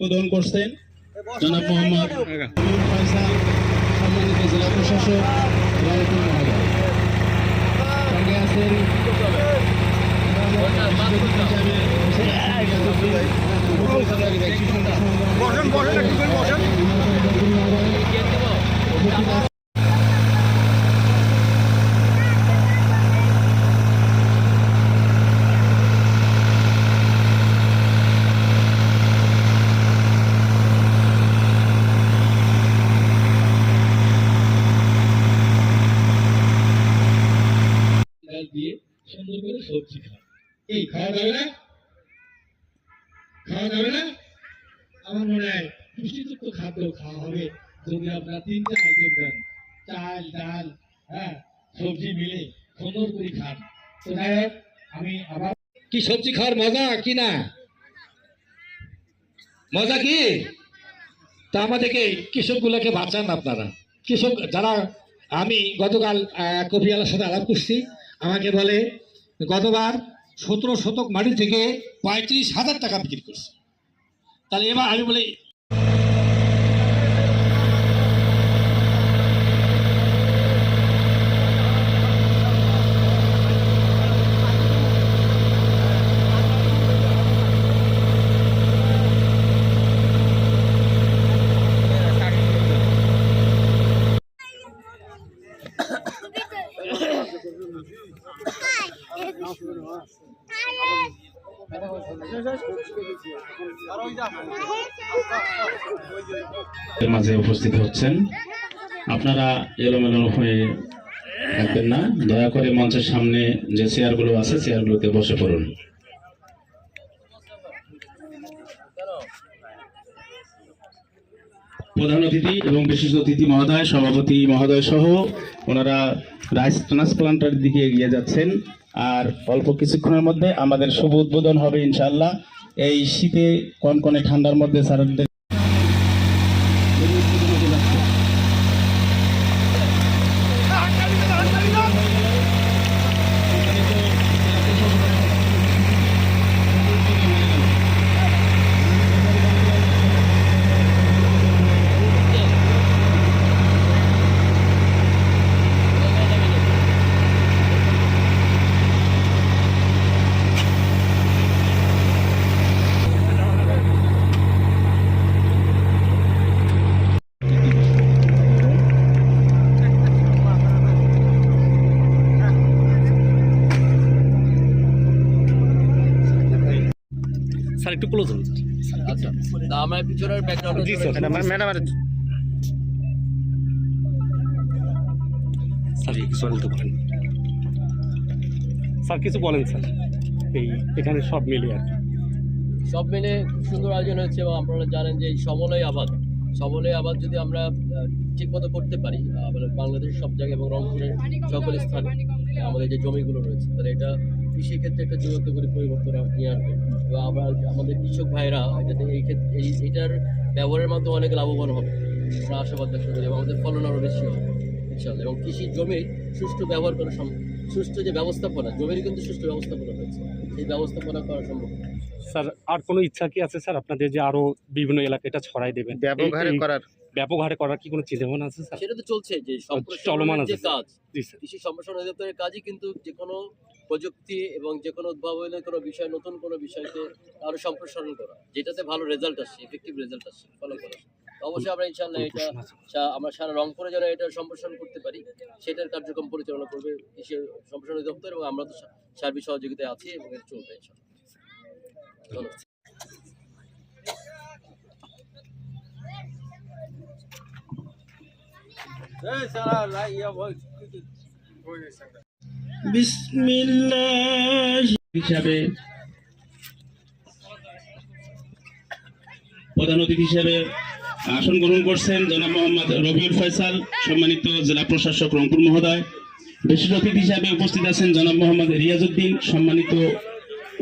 উদ্বোধন করছেন জনাব মোহাম্মদ সম্মানিত জেলা প্রশাসক রংপুর মহোদয়। সঙ্গে আছেন বসেন বসেন একটু বসেন ডাল দিয়ে সুন্দর করে সবজি খান এই খাওয়া যাবে না খাওয়া যাবে না আমার মনে হয় পুষ্টিযুক্ত খাদ্য খাওয়া হবে যদি আপনারা তিনটা আইটেম দেন চাল ডাল হ্যাঁ সবজি মিলে সুন্দর করে খান তো আমি আবার কি সবজি খাওয়ার মজা কি না মজা কি তা আমাদেরকে কৃষকগুলোকে বাঁচান আপনারা কৃষক যারা আমি গতকাল আহ, কবি আলার সাথে আলাপ করছি আমাকে বলে গতবার সতেরো শতক মাটি থেকে পঁয়ত্রিশ হাজার টাকা বিক্রি করছে। তাহলে এবার আমি বলি মাঝে উপস্থিত হচ্ছেন। আপনারা এলোমেলো হয়ে থাকবেন না। দয়া করে মঞ্চের সামনে যে চেয়ারগুলো আছে, চেয়ারগুলোতে বসে পড়ুন। প্রধান অতিথি এবং বিশিষ্ট অতিথি মহোদয়, সভাপতি মহোদয় সহ ওনারা রাইস ট্রান্সপ্লান্টার দিকে এগিয়ে যাচ্ছেন। আর অল্প কিছুক্ষণের মধ্যে আমাদের শুভ উদ্বোধন হবে ইনশাল্লাহ এই শীতে কনকনে ঠান্ডার মধ্যে স্যারদের স্যার একটু ক্লোজ হন আচ্ছা। তা আমার পিছনের ব্যাকগ্রাউন্ড জি স্যার। ম্যাডাম স্যার কিছু বলতে পারেন। স্যার কিছু বলেন স্যার। এই এখানে সব মিলিয়ে আর কি। সব মিলে সুন্দর আয়োজন হচ্ছে এবং আপনারা জানেন যে এই সমলয় আবাদ সমলয় আবাদ যদি আমরা ঠিক মতো করতে পারি মানে বাংলাদেশের সব জায়গায় এবং রংপুরের সকল স্থানে আমাদের যে জমিগুলো রয়েছে তাহলে এটা কৃষিক্ষেত্রে একটা যুগান্তকারী পরিবর্তন নিয়ে আসবে। এবং আমরা আমাদের কৃষক ভাইরা এটাতে এই ক্ষেত্রে এই এটার ব্যবহারের মাধ্যমে অনেক লাভবান হবে। আমরা আশাবাদ ব্যক্ত করি এবং আমাদের ফলন আরও বেশি হবে ইনশাল্লাহ এবং কৃষির জমির সুষ্ঠু ব্যবহার করা সম্ভব। সুষ্ঠু যে ব্যবস্থাপনা জমির কিন্তু সুষ্ঠু ব্যবস্থাপনা রয়েছে। সেই ব্যবস্থাপনা করা সম্ভব। স্যার আর কোনো ইচ্ছা কি আছে স্যার? আপনাদের যে আরও বিভিন্ন এলাকা এটা ছড়াই দেবেন। ব্যাপক হারে এই- এই করার। ব্যাপক হারে করার কি কোনো চিন্তা ভাবনা আছে স্যার? সেটা তো চলছে যে চলমান আছে কাজ কৃষি সম্প্রসারণ অধিদপ্তরের কাজই কিন্তু যে কোনো প্রযুক্তি এবং যে কোনো উদ্ভাবনের কোনো বিষয় নতুন কোনো বিষয়কে আরও সম্প্রসারণ করা যেটাতে ভালো রেজাল্ট আসছে এফেক্টিভ রেজাল্ট আসছে ফলো করা। অবশ্যই আমরা ইনশাল্লাহ এটা আমরা সারা রংপুরে যেন এটা সম্প্রসারণ করতে পারি সেটার কার্যক্রম পরিচালনা করবে কৃষি সম্প্রসারণ অধিদপ্তর এবং আমরা তো সার্বিক সহযোগিতায় আছি এবং এটা চলবে ইনশাল্লাহ হিসাবে প্রধান অতিথি হিসেবে আসন গ্রহণ করছেন জনাব মোহাম্মদ রবিউল ফয়সাল, সম্মানিত জেলা প্রশাসক রংপুর মহোদয়। বিশেষ অতিথি হিসাবে উপস্থিত আছেন জনাব মোহাম্মদ রিয়াজউদ্দিন, সম্মানিত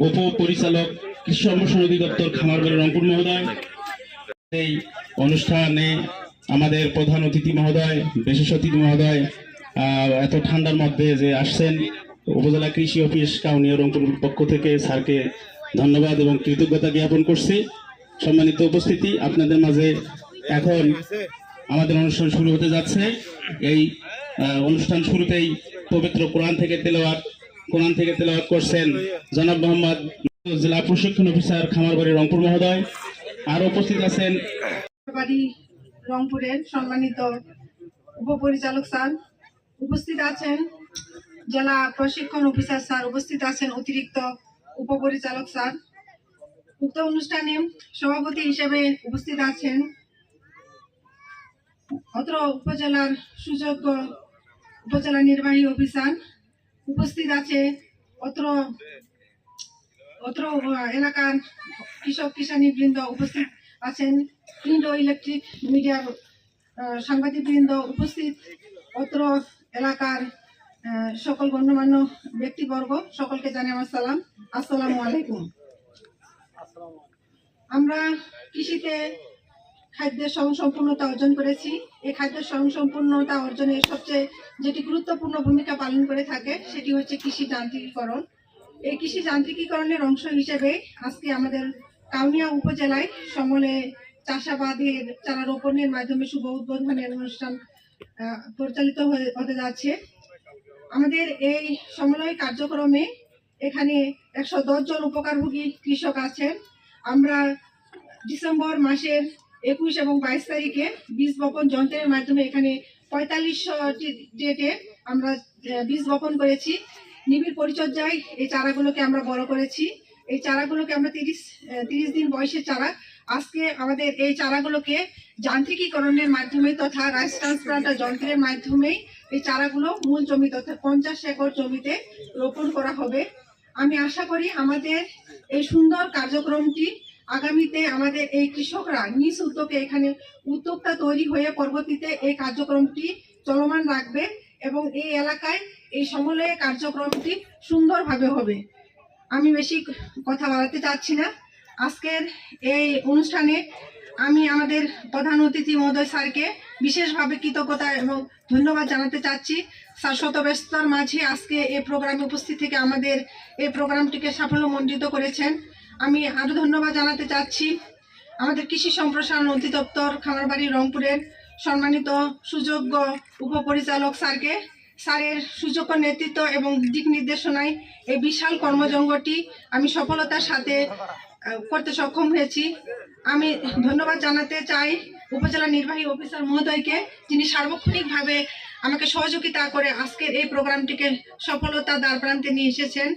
উপ পরিচালক কৃষি সম্প্রসারণ অধিদপ্তর খামারবাড়ি রংপুর মহোদয়। এই অনুষ্ঠানে আমাদের প্রধান অতিথি মহোদয় বিশেষ অতিথি মহোদয় এত ঠান্ডার মধ্যে যে আসছেন, উপজেলা কৃষি অফিস কাউনিয়া রংপুর পক্ষ থেকে স্যারকে ধন্যবাদ এবং কৃতজ্ঞতা জ্ঞাপন করছি। সম্মানিত উপস্থিতি, আপনাদের মাঝে এখন আমাদের অনুষ্ঠান শুরু হতে যাচ্ছে। এই অনুষ্ঠান শুরুতেই পবিত্র কোরআন থেকে তেলাওয়াত, কোরআন থেকে তেলাওয়াত করছেন জনাব মোহাম্মদ জেলা প্রশিক্ষণ অফিসার খামারবাড়ি রংপুর মহোদয়। আর উপস্থিত আছেন বাড়ি রংপুরের সম্মানিত উপপরিচালক স্যার উপস্থিত আছেন জেলা প্রশিক্ষণ অফিসার স্যার, উপস্থিত আছেন অতিরিক্ত উপপরিচালক স্যার। উক্ত অনুষ্ঠানে সভাপতি হিসেবে উপস্থিত আছেন অত্র উপজেলার সুযোগ্য উপজেলা নির্বাহী অফিসার। উপস্থিত আছে অত্র অত্র এলাকার কৃষক কিষানী বৃন্দ উপস্থিত আছেন। ও ইলেকট্রিক মিডিয়ার সাংবাদিক বৃন্দ উপস্থিত, অত্র এলাকার সকল গণ্যমান্য ব্যক্তিবর্গ, সকলকে জানাই আমার সালাম। আসসালামু আলাইকুম। আমরা কৃষিতে খাদ্যের স্বয়ংসম্পূর্ণতা অর্জন করেছি। এই খাদ্যের স্বয়ংসম্পূর্ণতা অর্জনে সবচেয়ে যেটি গুরুত্বপূর্ণ ভূমিকা পালন করে থাকে, সেটি হচ্ছে কৃষি যান্ত্রিকীকরণ এই কৃষি যান্ত্রিকীকরণের অংশ হিসেবে আজকে আমাদের কাউনিয়া উপজেলায় সমলে চাষাবাদের, চারা রোপণের মাধ্যমে শুভ উদ্বোধনের অনুষ্ঠান পরিচালিত হতে যাচ্ছে। আমাদের এই সমলয় কার্যক্রমে এখানে একশো জন উপকারভোগী কৃষক আছেন। আমরা ডিসেম্বর মাসের একুশ এবং বাইশ তারিখে বীজ বপন যন্ত্রের মাধ্যমে এখানে পঁয়তাল্লিশটি ডেটে আমরা বীজ বপন করেছি। নিবিড় পরিচর্যায় এই চারাগুলোকে আমরা বড় করেছি। এই চারাগুলোকে আমরা তিরিশ তিরিশ দিন বয়সের চারা। আজকে আমাদের এই চারাগুলোকে যান্ত্রিকীকরণের মাধ্যমে তথা রাইস ট্রান্সপ্লান্টার যন্ত্রের মাধ্যমেই এই চারাগুলো মূল জমি তথা পঞ্চাশ একর জমিতে রোপণ করা হবে। আমি আশা করি আমাদের এই সুন্দর কার্যক্রমটি আগামীতে আমাদের এই কৃষকরা নিজ উদ্যোগে এখানে উদ্যোক্তা তৈরি হয়ে পরবর্তীতে এই কার্যক্রমটি চলমান রাখবে এবং এই এলাকায় এই সমন্বয় কার্যক্রমটি সুন্দরভাবে হবে। আমি বেশি কথা বাড়াতে চাচ্ছি না। আজকের এই অনুষ্ঠানে আমি আমাদের প্রধান অতিথি মহোদয় স্যারকে বিশেষভাবে কৃতজ্ঞতা এবং ধন্যবাদ জানাতে চাচ্ছি। স্যার শত ব্যস্ততার মাঝে আজকে এই প্রোগ্রামে উপস্থিত থেকে আমাদের এই প্রোগ্রামটিকে সাফল্যমণ্ডিত করেছেন। আমি আরও ধন্যবাদ জানাতে চাচ্ছি আমাদের কৃষি সম্প্রসারণ অধিদপ্তর খামারবাড়ি রংপুরের সম্মানিত সুযোগ্য উপপরিচালক স্যারকে। স্যারের সুযোগ্য নেতৃত্ব এবং দিক নির্দেশনায় এই বিশাল কর্মযজ্ঞটি আমি সফলতার সাথে করতে সক্ষম হয়েছি। আমি ধন্যবাদ জানাতে চাই উপজেলা নির্বাহী অফিসার মহোদয়কে, যিনি সার্বক্ষণিকভাবে আমাকে সহযোগিতা করে আজকের এই প্রোগ্রামটিকে সফলতা দ্বার প্রান্তে নিয়ে এসেছেন।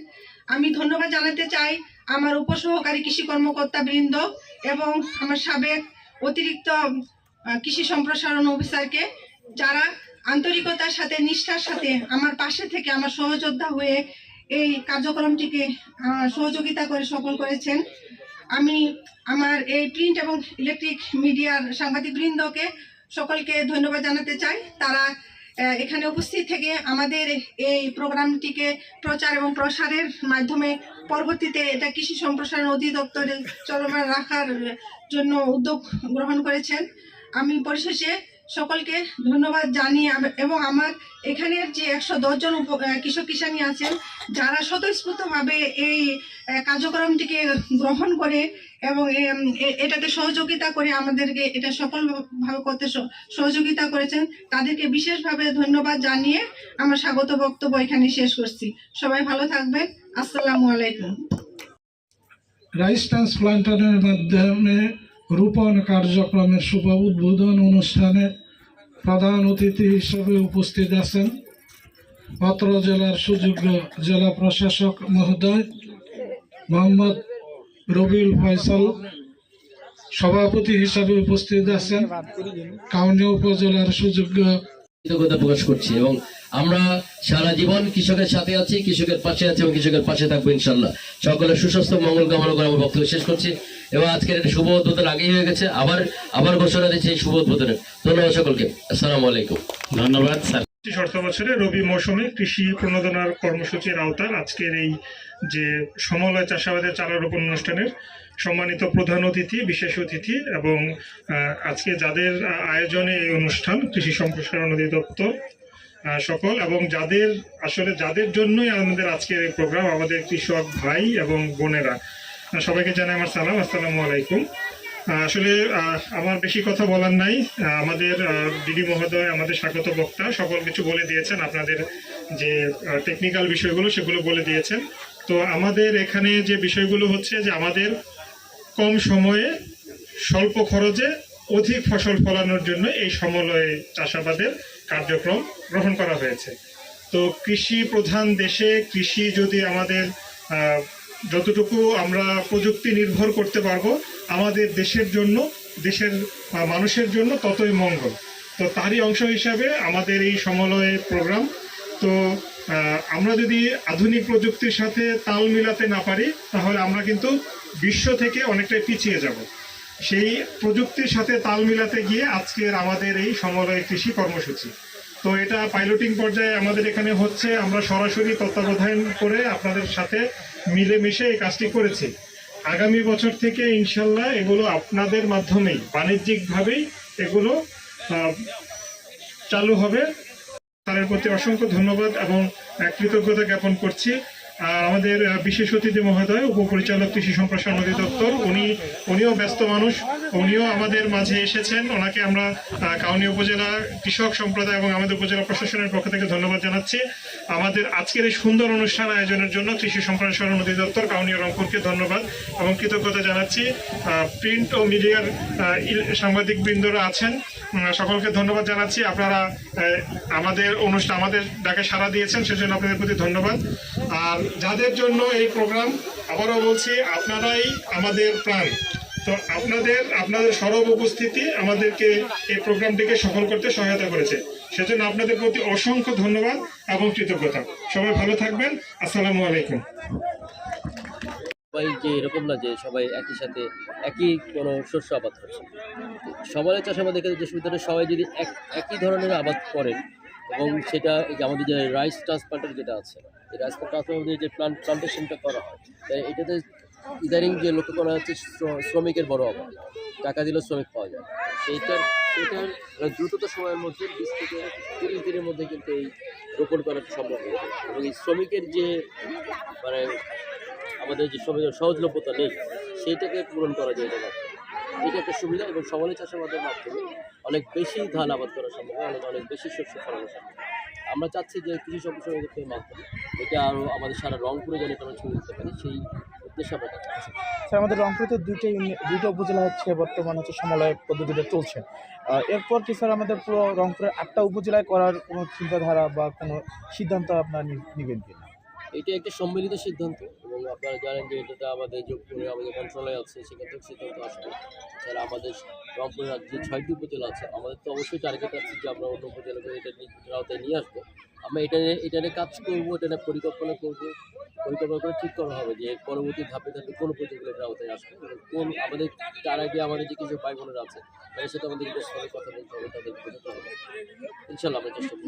আমি ধন্যবাদ জানাতে চাই আমার উপসহকারী কৃষি কর্মকর্তা বৃন্দ এবং আমার সাবেক অতিরিক্ত কৃষি সম্প্রসারণ অফিসারকে, যারা আন্তরিকতার সাথে, নিষ্ঠার সাথে আমার পাশে থেকে আমার সহযোদ্ধা হয়ে এই কার্যক্রমটিকে সহযোগিতা করে সফল করেছেন। আমি আমার এই প্রিন্ট এবং ইলেকট্রিক মিডিয়ার সাংবাদিক বৃন্দকে সকলকে ধন্যবাদ জানাতে চাই। তারা এখানে উপস্থিত থেকে আমাদের এই প্রোগ্রামটিকে প্রচার এবং প্রসারের মাধ্যমে পরবর্তীতে এটা কৃষি সম্প্রসারণ অধিদপ্তরে চলমান রাখার জন্য উদ্যোগ গ্রহণ করেছেন। আমি পরিশেষে সকলকে ধন্যবাদ জানিয়ে এবং আমার এখানের যে একশো দশজন কৃষক কিষানি আছেন, যারা স্বতঃস্ফূর্তভাবে এই কার্যক্রমটিকে গ্রহণ করে এবং এটাতে সহযোগিতা করে আমাদেরকে এটা সফলভাবে করতে সহযোগিতা করেছেন, তাদেরকে বিশেষভাবে ধন্যবাদ জানিয়ে আমার স্বাগত বক্তব্য এখানে শেষ করছি। সবাই ভালো থাকবেন। আসসালামু আলাইকুম। রাইস ট্রান্সপ্লান্টারের মাধ্যমে রোপণ কার্যক্রমের শুভ উদ্বোধন অনুষ্ঠানে প্রধান অতিথি হিসেবে উপস্থিত আছেন অত্র জেলার সুযোগ্য জেলা প্রশাসক মহোদয় মোহাম্মদ রবিউল ফয়সাল সভাপতি হিসাবে উপস্থিত আছেন। কাউনিয়া উপজেলার সুযোগ্য কৃতজ্ঞতা প্রকাশ করছি এবং আমরা সারা জীবন কৃষকের সাথে আছি কৃষকের পাশে আছি এবং কৃষকের পাশে থাকব ইনশাল্লাহ সকলের সুস্বাস্থ্য মঙ্গল কামনা করে আমার বক্তব্য শেষ করছি। এবং আজকের একটা শুভ উদ্বোধন আগেই হয়ে গেছে আবার আবার ঘোষণা দিচ্ছি এই শুভ উদ্বোধনের ধন্যবাদ সকলকে। আসসালামু আলাইকুম। ধন্যবাদ স্যার। পঁচিশ অর্থ বছরে রবি মৌসুমে কৃষি প্রণোদনার কর্মসূচির আওতার আজকের এই যে সমলয় চাষাবাদের চারা রোপণ অনুষ্ঠানের সম্মানিত প্রধান অতিথি বিশেষ অতিথি এবং আহ, আজকে যাদের আয়োজনে এই অনুষ্ঠান কৃষি সম্প্রসারণ অধিদপ্তর সকল এবং যাদের, আসলে যাদের জন্যই আমাদের আজকের এই প্রোগ্রাম, আমাদের কৃষক ভাই এবং বোনেরা। সবাইকে জানাই আমার সালাম, আসসালামু আলাইকুম। আসলে আমার বেশি কথা বলার নাই। আমাদের ডিডি মহোদয়, আমাদের স্বাগত বক্তা, সকল কিছু বলে দিয়েছেন। আপনাদের যে টেকনিক্যাল বিষয়গুলো, সেগুলো বলে দিয়েছেন। তো আমাদের এখানে যে বিষয়গুলো হচ্ছে যে, আমাদের কম সময়ে স্বল্প খরচে অধিক ফসল ফলানোর জন্য এই সমলয়ে চাষাবাদের কার্যক্রম গ্রহণ করা হয়েছে। তো কৃষি প্রধান দেশে কৃষি যদি আমাদের যতটুকু আমরা প্রযুক্তি নির্ভর করতে পারব, আমাদের দেশের জন্য, দেশের মানুষের জন্য ততই মঙ্গল। তো তারই অংশ হিসাবে আমাদের এই সমলয় প্রোগ্রাম, তো আমরা যদি আধুনিক প্রযুক্তির সাথে তাল মিলাতে না পারি, তাহলে আমরা কিন্তু বিশ্ব থেকে অনেকটাই পিছিয়ে যাব। সেই প্রযুক্তির সাথে তাল মিলাতে গিয়ে আজকের আমাদের এই সমলয় কৃষি কর্মসূচি। তো এটা পাইলটিং পর্যায়ে আমাদের এখানে হচ্ছে, আমরা সরাসরি তত্ত্বাবধান করে আপনাদের সাথে মিলেমিশে এই কাজটি করেছি। আগামী বছর থেকে ইনশাল্লাহ এগুলো আপনাদের মাধ্যমেই, বাণিজ্যিকভাবেই এগুলো চালু হবে। তাদের প্রতি অসংখ্য ধন্যবাদ এবং কৃতজ্ঞতা জ্ঞাপন করছি। আমাদের বিশেষ অতিথি মহোদয়, উপপরিচালক কৃষি সম্প্রসারণ অধিদপ্তর, উনি, উনিও ব্যস্ত মানুষ, উনিও আমাদের মাঝে এসেছেন। ওনাকে আমরা কাউনী উপজেলা কৃষক সম্প্রদায় এবং আমাদের উপজেলা প্রশাসনের পক্ষ থেকে ধন্যবাদ জানাচ্ছি। আমাদের আজকের এই সুন্দর অনুষ্ঠান আয়োজনের জন্য কৃষি সম্প্রসারণ অধিদপ্তর কাউনী রংপুরকে ধন্যবাদ এবং কৃতজ্ঞতা জানাচ্ছি। প্রিন্ট ও মিডিয়ার সাংবাদিক বৃন্দরা আছেন। সকলকে ধন্যবাদ জানাচ্ছি। আপনারা আমাদের অনুষ্ঠান, আমাদের ডাকে সাড়া দিয়েছেন, সেজন্য আপনাদের প্রতি ধন্যবাদ। আর যাদের জন্য এই প্রোগ্রাম, আবারও বলছি, আপনারাই আমাদের প্রাণ। তো আপনাদের আপনাদের সরব উপস্থিতি আমাদেরকে এই প্রোগ্রামটিকে সফল করতে সহায়তা করেছে। সেজন্য আপনাদের প্রতি অসংখ্য ধন্যবাদ এবং কৃতজ্ঞতা। সবাই ভালো থাকবেন। আসসালামু আলাইকুম। সবাই যে এরকম না যে সবাই একই সাথে, একই কোনো শস্য আবাদ করছে। সবাই চাষাবাদের ক্ষেত্রে যে সুবিধাটা, সবাই যদি এক, একই ধরনের আবাদ করেন, এবং সেটা আমাদের যে রাইস ট্রান্সপ্লান্টার যেটা আছে রাইস ট্রান্সপ্লান্টের যে প্লান্ট প্লান্টেশনটা করা হয়, তাই এটাতে ইদানিং যে লক্ষ্য করা হচ্ছে শ্র- শ্রমিকের বড় অভাব। টাকা দিলেও শ্রমিক পাওয়া যায় সেইটার সেটার মানে দ্রুতত সময়ের মধ্যে বিশ থেকে তিরিশ দিনের মধ্যে কিন্তু এই রোপণ করা সম্ভব হয়ে এবং এই শ্রমিকের যে মানে আমাদের যে শ্রমিকের সহজলভ্যতা নেই, সেইটাকে পূরণ করা যায় এটা এটা একটা সুবিধা এবং সমানে চাষাবাদের মাধ্যমে অনেক বেশি ধান আবাদ করা সম্ভব অনেক অনেক বেশি শস্য ফলানো সম্ভব। আমরা চাচ্ছি যে কৃষি সম্প্রসারণ অধিদপ্তরের মাধ্যমে এটা আরও আমাদের সারা রংপুরে যেন এটা আমরা ছড়িয়ে দিতে পারি, সেই উদ্দেশ্যে আমরা স্যার, আমাদের রংপুরে দুইটা দুইটা উপজেলা হচ্ছে, বর্তমান হচ্ছে সমলয় পদ্ধতিতে চলছে। এরপর কি স্যার, আমাদের পুরো রংপুরের আটটা উপজেলায় করার কোনো চিন্তাধারা বা কোনো সিদ্ধান্ত আপনার নিবেন কিনা? এটা একটা সম্মিলিত সিদ্ধান্ত এবং আপনারা জানেন যে এটা আমাদের যোগপুরে আমাদের মন্ত্রণালয় আছে, সেখান থেকে সিদ্ধান্ত আসবে। এছাড়া আমাদের রংপুর রাজ্যে ছয়টি উপজেলা আছে। আমাদের তো অবশ্যই টার্গেট আছে যে আমরা অন্য উপজেলাকে এটা আওতায় নিয়ে আসব। আমরা এটা নিয়ে এটা নিয়ে কাজ করব, এটা নিয়ে পরিকল্পনা করব। পরিকল্পনা করে ঠিক করা হবে যে পরবর্তী ধাপে ধাপে কোন উপজেলা এটা আওতায় আসবে কোন আমাদের তার আগে আমাদের যে কিছু ভাই বোনেরা আছে, তাদের সাথে আমাদের কথা বলতে হবে, তাদের ইনশাল্লাহ আমরা চেষ্টা করব।